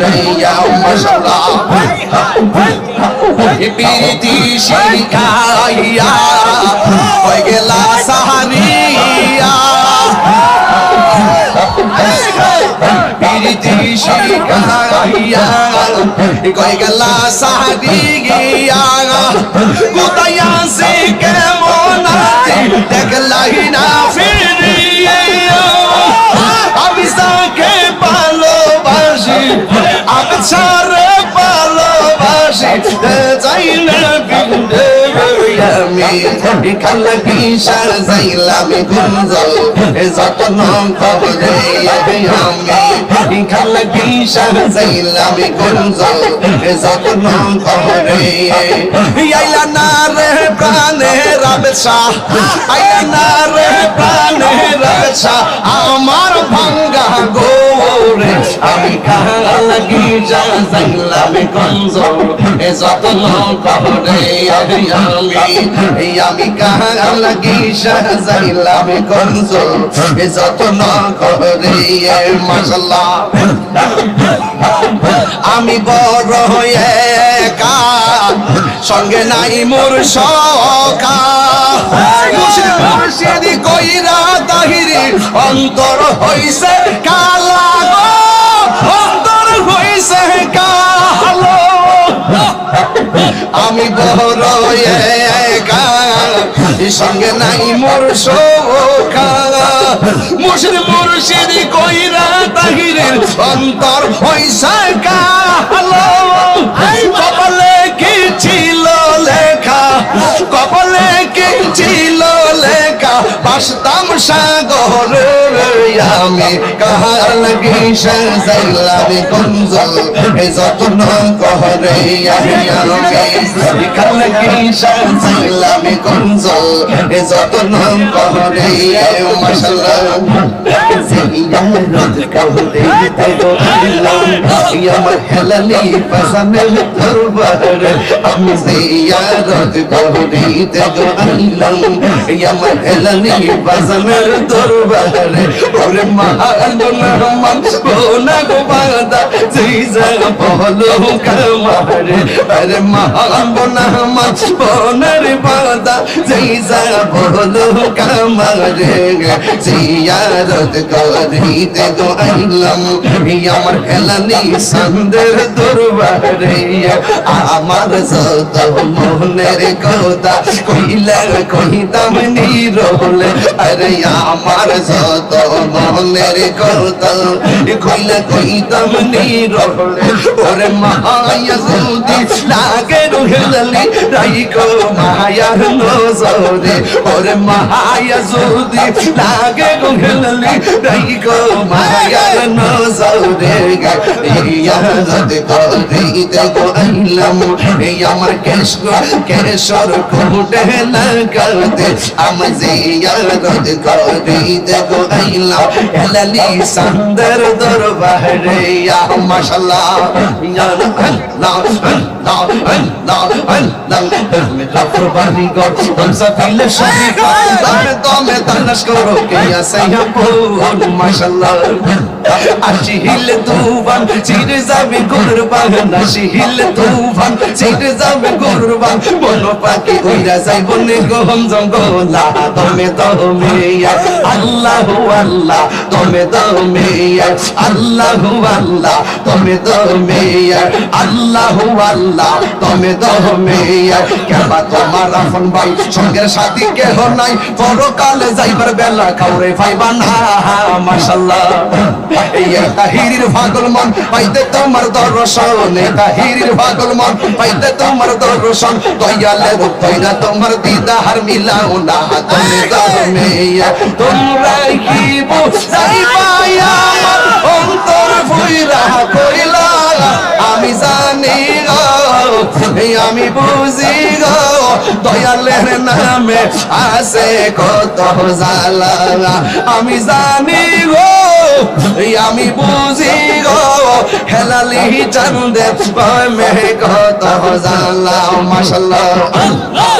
কহরাইয়া মাশাআল্লাহ প্রীতি শিখাইয়া হয়ে গেলা সাহারিয়া প্রীতি শিখাইয়া কই গেলা সাহারিয়া কোথায় আসে কেমন আছে দেখলাই না ফিরিয়ে ছাড়ে ভালোবাসি না বিন্দে আমি। খালা কি সাজাইলাম গুঞ্জ যত্ন করে আমি। খালা কি সাজাইলাম গুঞ্জ যত্ন করে আইলা না রে প্রাণে রাবেশা আইলা রে প্রাণে রাবেশা আমি খালা কি সাজাইলাম গুঞ্জ যত্ন করে আমি আমি আমি কাহা লাগি গঞ্জ এ যত্ন করে মাসাল্লাহ আমি বড় হয়ে সঙ্গে নাই মোর সকা মুর্শিদ কইরা তাহিরি, অন্তর হইছে কালা। কালো আমি বড় একা সঙ্গে নাই মোর শোকা মুর্শিদ মুর্শিদ কইরা তাহিরের অন্তর হইসা কালো। কপালে কি ছিল লেখা? কপালে কি ছিল লেখা? বাসতাম সাগর আমি কাহার লাগি সাজাইলাম কঞ্জল এ যতন করে আমি আমি কাহার লাগি সাজাইলাম কঞ্জল এ যতন করে মাশাআল্লাহ। জিয়ারত কাউরে তেরো আল্লাহ আমার হেলালি পাসানের দরবার আমি জিয়ারত কাউরে তেরো আল্লাহ আমার হেলালি পাসানের দরবার ওরে মহান রহমান কোনা গো বাদা জিজা বলো কামারে আরে মহান রহমান কোনার বাদা জিজা বলো কামারে জিয়ারত করিতে গো আইলাম আমার হেলানি সন্দের দরবারে। আমার যত মনের কথা কইলা কইতাম নিরলে আরে আমার যত মনের কথা কইলা কইতাম নিরলে ওরে মায়া যদি লাগে রুহেলালি রাইকো মায়ার নজরে। ওরে মায়া যদি লাগে রুহেলালি রাইকো মায়ার নজরে ইয়া করিতে গো আইলাম এই আমার কেশর কেশর কোটে লাগাতে আমি জিয়ারত করিতে গো আইলাম হেলালি সান্দর দরবারে ইয়া মাশাআল্লাহ ইয়া আল্লাহ আল্লাহ আল্লাহ আল্লাহ আমি বাড়ি গর হামসা ফিলে শাদি দমে দমে করো কে আসিয়া পুন মাশাআল্লাহ। Bueno, আসি হিল তুফান চিরে যাবে কুরবান আসি হিল তুফান চিরে যাবে কুরবান বন পাখি উইরা যাই বনে গহম জঙ্গলা, দমে দমে আল্লাহ আল্লাহ, দমে দমে আল্লাহ আল্লাহ, দমে দমে আল্লাহ আল্লাহ, দমে দমে কেবা তোমার আপন ভাই, সঙ্গের সাথী কেহ নাই। পরকালে যাইবার বেলা কাউরে পাইবা না মাশাল্লাহ তাহিরির পাগল মন পাইতে তোমার দর্শন তাহিরির পাগল মন পাইতে তোমার দর্শন তোমার মিলাও না তোমরা কি বুঝাইবা আমার অন্তর কইলা আমি জানি আমি বুঝি গো দয়ালের নামে আছে কত জালা আমি জানি গো আমি বুঝি গো হেলালি চান্দে মে কত জানলা মাশাল্লাহ আল্লাহ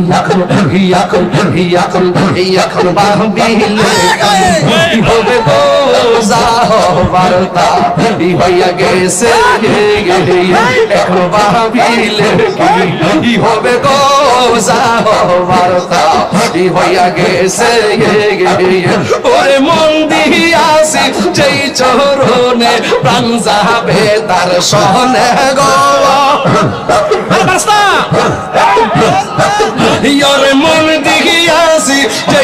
ইয়াকুল ইয়াকুল ইয়াকুল ইয়াকুল বাহবিল কি হবে বারতা হইয়া গেছে এখন বাহবিলে কি হবে গোজা বারতা হইয়া গেছে ওরে মন দিয়াছি যেই চরণে প্রাণ যাবে তার সহনে গো। আরে বাস্তা ইয়রে মন দিয়াছি যেই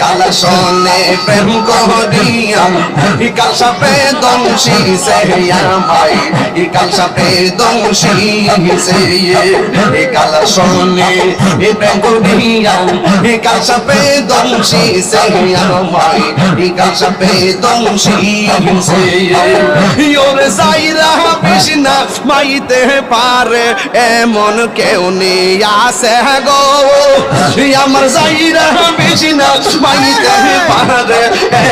কালা সনে প্রেম করিয়াম কাল সাপে দংশি সে আমাই কাল সাপে দংশি সে কালা সনে প্রেম করিয়াম কাল সাপে দংশি সে আমাই কাল সাপে দংশি সে ওরে সাইরা কৃষ্ণা মাইতে পারে, এমন কেউ নেই আসে গো। আমার যাইরা বেশি না মাইতে পারে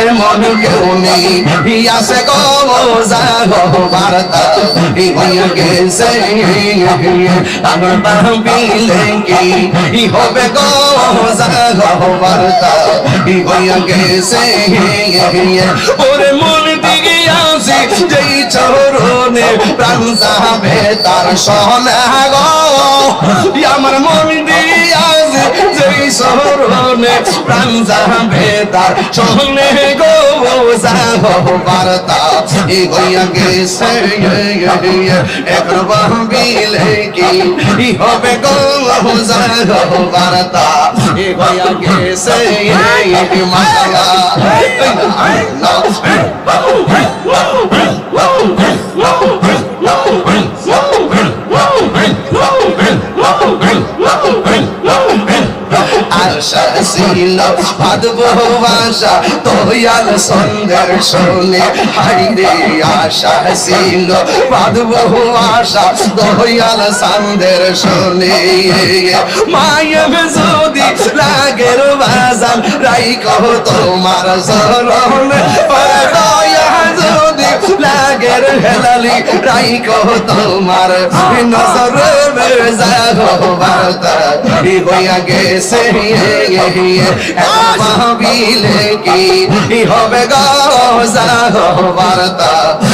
এমন কেউ নেই আসে গো বার্তা। গেছে আমার বাবিলে কি হবে গো বার্তা। গেছে ওরে আসি যেই চরণে প্রাণ যাবে তার সহনে গো আমার মন দিয়ে আসে যেই শহরনে প্রাণ যাবে তার সহনে গো বার্তা। এ হইয়া গেছে এখন ভাবিলে কি? হবে গো বার্তা। গেছে বাঁধবো আশা তোয়াল সন্ধ্যের শোনে হাইরে আশা ছিল আশা তোয়াল সন্ধ্যের শোনে মায়ের যদি লাগের বাজান, রাই কহ তোমার পরে দয়া যদি লাগের হেলালি রাই কহ তোমার। নজর যাহ বার্তা। হইয়া গেছে ভাবিলে কি? হবে গাহ বার্তা।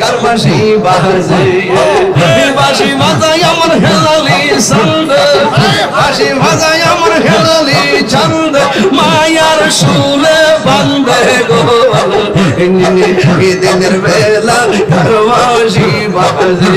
কারমাসি বাজে বাসি বাজাই আমার হেলালি ছন্দ বাসি বাজাই আমার হেলালি ছন্দ মায়ার শুলে বান্ধে গো। দিনের বেলা কারমাসি বাজে